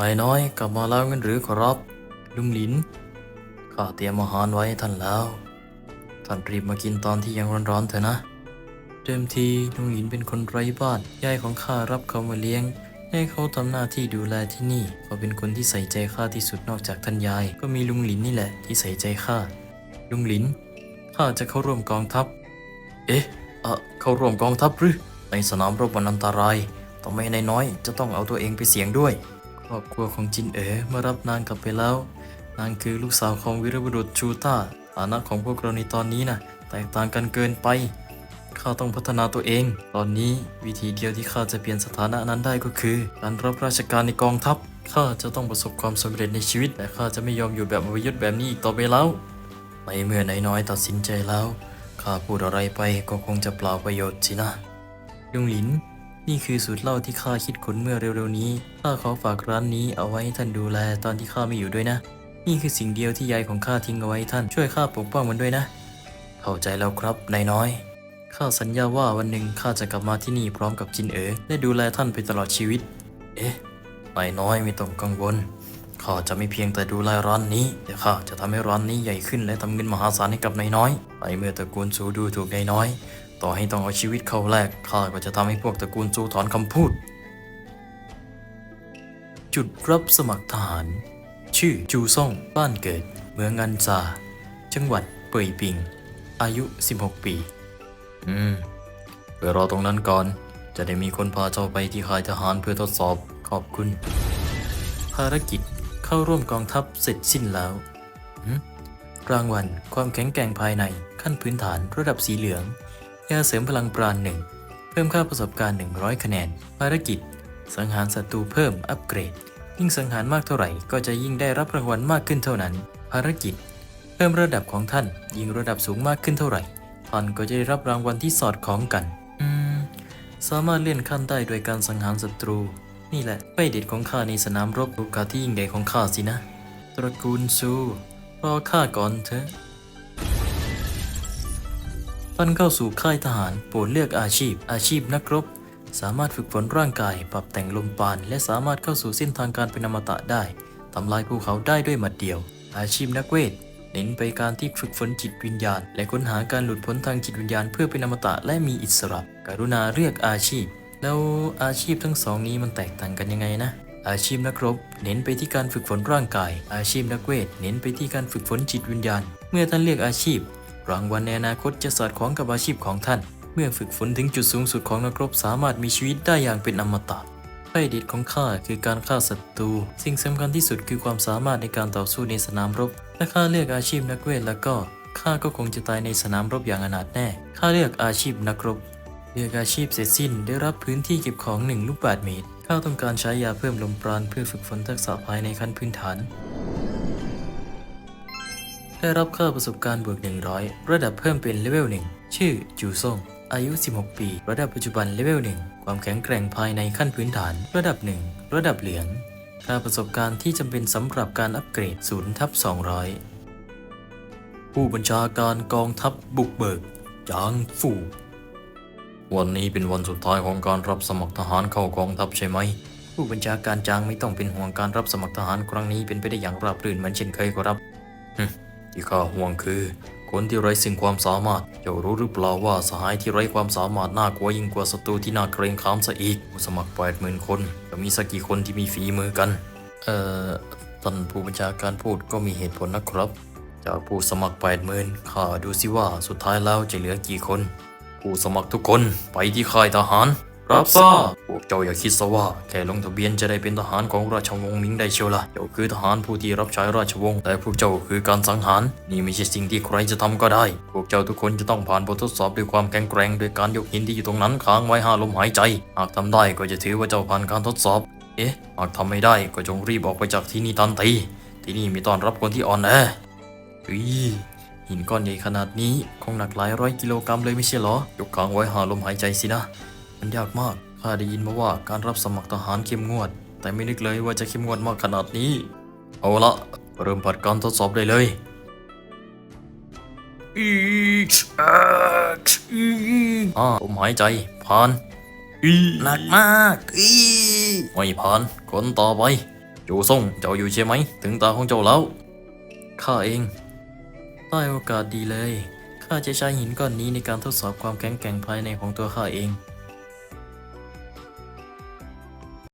นายน้อยกลับมาแล้วงั้นหรือขอรับ ลุงหลิน ข้าเตรียมอาหารไว้ให้ท่านแล้ว ท่านรีบมากินตอนที่ยังร้อนๆเถอะนะ เดิมทีลุงหลินเป็นคนไร้บ้านยายของข้ารับเขามาเลี้ยง ให้เขาทำหน้าที่ดูแลที่นี่เขาเป็นคนที่ใส่ใจข้าที่สุดนอกจากท่านยาย ก็มีลุงหลินนี่แหละที่ใส่ใจข้า ลุงหลิน ข้าจะเข้าร่วมกองทัพ เอ๊ะเออเข้าร่วมกองทัพหรือ ในสนามรบมันอันตรายทำไมนายน้อยจะต้องเอาตัวเองไปเสี่ยงด้วย ครอบครัวของจินเอ๋มารับนางกลับไปแล้ว นางคือลูกสาวของวีรบุรุษชูต้าฐานะของพวกเราในตอนนี้นะแตกต่างกันเกินไป ข้าต้องพัฒนาตัวเอง ตอนนี้วิธีเดียวที่ข้าจะเปลี่ยนสถานะนั้นได้ก็คือ การรับราชการในกองทัพ ข้าจะต้องประสบความสำเร็จในชีวิต และข้าจะไม่ยอมอยู่แบบอวยุทธแบบนี้อีกต่อไปแล้ว ในเมื่อนายน้อยตัดสินใจแล้ว ข้าพูดอะไรไปก็คงจะเปล่าประโยชน์สินะ ลุงหลิน นี่คือสูตรเหล้าที่ข้าคิดค้นเมื่อเร็วๆนี้ข้าขอฝากร้านนี้เอาไว้ให้ท่านดูแลตอนที่ข้าไม่อยู่ด้วยนะ นี่คือสิ่งเดียวที่ยายของข้าทิ้งเอาไว้ท่านช่วยข้าปกป้องมันด้วยนะ เข้าใจแล้วครับนายน้อยข้าสัญญาว่าวันหนึ่งข้าจะกลับมาที่นี่พร้อมกับจินเอ๋อและดูแลท่านไปตลอดชีวิต เอ๊ะนายน้อยไม่ต้องกังวลข้าจะไม่เพียงแต่ดูแลร้านนี้ แต่ข้าจะทำให้ร้านนี้ใหญ่ขึ้นและทำเงินมหาศาลให้กับนายน้อยในเมื่อตระกูลซูดูถูกนายน้อย ต่อให้ต้องเอาชีวิตเขาแลกข้าก็จะทำให้พวกตระกูลซูถอนคำพูด จุดรับสมัครทหาร ชื่อจูซ่ง บ้านเกิด เมืองอันซา จังหวัดเป่ยปิง อายุ 16 ปี อืมไปรอตรงนั้นก่อน จะได้มีคนพาเจ้าไปที่ค่ายทหารเพื่อทดสอบ ขอบคุณ ภารกิจเข้าร่วมกองทัพเสร็จสิ้นแล้วรางวัลความแข็งแกร่งภายในขั้นพื้นฐานระดับสีเหลือง ยาเสริมพลังปราณหนึ่งเพิ่มค่าประสบการณ์ 100 คะแนน ภารกิจ สังหารศัตรูเพิ่มอัปเกรด ยิ่งสังหารมากเท่าไหร่ ก็จะยิ่งได้รับรางวัลมากขึ้นเท่านั้น ภารกิจ เพิ่มระดับของท่าน ยิ่งระดับสูงมากขึ้นเท่าไหร่ท่านก็จะได้รับรางวัลที่สอดคล้องกัน อืม สามารถเลื่อนขั้นได้โดยการสังหารศัตรู นี่แหละไฟเด็ดของข้าในสนามรบโอกาสที่ยิ่งใหญ่ของข้าสินะ ตระกูลซูรอข้าก่อนเถอะ ท่านเข้าสู่ค่ายทหารโปรดเลือกอาชีพ อาชีพนักรบ สามารถฝึกฝนร่างกาย ปรับแต่งลมปราณและสามารถเข้าสู่เส้นทางการเป็นอมตะได้ทำลายภูเขาได้ด้วยหมัดเดียว อาชีพนักเวท เน้นไปการที่ฝึกฝนจิตวิญญาณ และค้นหาการหลุดพ้นทางจิตวิญญาณเพื่อเป็นอมตะและมีอิสระ กรุณาเลือกอาชีพ แล้วอาชีพทั้งสองนี้มันแตกต่างกันยังไงนะอาชีพนักรบ เน้นไปที่การฝึกฝนร่างกาย อาชีพนักเวท เน้นไปที่การฝึกฝนจิตวิญญาณ เมื่อท่านเลือกอาชีพ รางวัลในอนาคตจะสอดคล้องกับอาชีพของท่าน เมื่อฝึกฝนถึงจุดสูงสุดของนักรบสามารถมีชีวิตได้อย่างเป็นอมตะไพ่เด็ดของข้าคือการฆ่าศัตรู สิ่งสำคัญที่สุดคือความสามารถในการต่อสู้ในสนามรบถ้าข้าเลือกอาชีพนักเวทแล้วก็ข้าก็คงจะตายในสนามรบอย่างอนาถแน่ ข้าเลือกอาชีพนักรบ เลือกอาชีพเสร็จสิ้นได้รับพื้นที่เก็บของหนึ่งลูกบาศก์เมตร ข้าต้องการใช้ยาเพิ่มลมปราณเพื่อฝึกฝนทักษะภายในขั้นพื้นฐาน ได้รับค่าประสบการณ์บวก 100 ระดับเพิ่มเป็นเลเวล1ชื่อจูซ่งอายุ 16 ปี ระดับปัจจุบันเลเวล 1 ความแข็งแกร่งภายในขั้นพื้นฐาน ระดับ 1 ระดับเหลืองค่าประสบการณ์ที่จำเป็นสำหรับการอัปเกรด0ทับ200 ผู้บัญชาการกองทัพบุกเบิกจางฟู่วันนี้เป็นวันสุดท้ายของการรับสมัครทหารเข้ากองทัพใช่ไหม ผู้บัญชาการจางไม่ต้องเป็นห่วงการรับสมัครทหารครั้งนี้เป็นไปได้อย่างราบรื่นเหมือนเช่นเคยครับ ที่ข้าห่วงคือ คนที่ไร้ซึ่งความสามารถ เจ้ารู้หรือเปล่าว่าสหายที่ไร้ความสามารถน่ากลัวยิ่งกว่าศัตรูที่น่าเกรงขามซะอีกผู้สมัครแปดหมื่นคน จะมีสักกี่คนที่มีฝีมือกัน เอ่อท่านผู้บัญชาการพูดก็มีเหตุผลนะครับ จากผู้สมัครแปดหมื่นข้าดูสิว่าสุดท้ายแล้วจะเหลือกี่คน ผู้สมัครทุกคนไปที่ค่ายทหาร รับทราบพวกเจ้าอย่าคิดซะว่า แค่ลงทะเบียนจะได้เป็นทหารของราชวงศ์มิงได้เชียวละเจ้าคือทหารผู้ที่รับใช้ราชวงศ์แต่พวกเจ้าคือการสังหาร นี่ไม่ใช่สิ่งที่ใครจะทำก็ได้ พวกเจ้าทุกคนจะต้องผ่านบททดสอบด้วยความแข็งแกร่งโดยการยกหินที่อยู่ตรงนั้นค้างไว้ห้าลมหายใจ หากทำได้ก็จะถือว่าเจ้าผ่านการทดสอบ เอ๊ะ หากทำไม่ได้ก็จงรีบออกไปจากที่นี่ทันทีที่นี่มีต้อนรับคนที่อ่อนแออุ้ยหินก้อนใหญ่ขนาดนี้คงหนักหลายร้อยกิโลกรัมเลยไม่ใช่หรอ ยกค้างไว้หาลมหายใจสินะ มันยากมาก ข้าได้ยินมาว่าการรับสมัครทหารเข้มงวด แต่ไม่นึกเลยว่าจะเข้มงวดมากขนาดนี้ เอาละ เริ่มผัดการทดสอบได้เลยอีกอ่าลมหายใจผ่านอีหนักมากอีไม่ผ่านคนต่อไปโจซ่งเจ้าอยู่ใช่ไหม ถึงตาของเจ้าแล้วข้าเองได้โอกาสดีเลยข้าจะใช้หินก้อนนี้ในการทดสอบความแข็งแกร่งภายในของตัวข้าเอง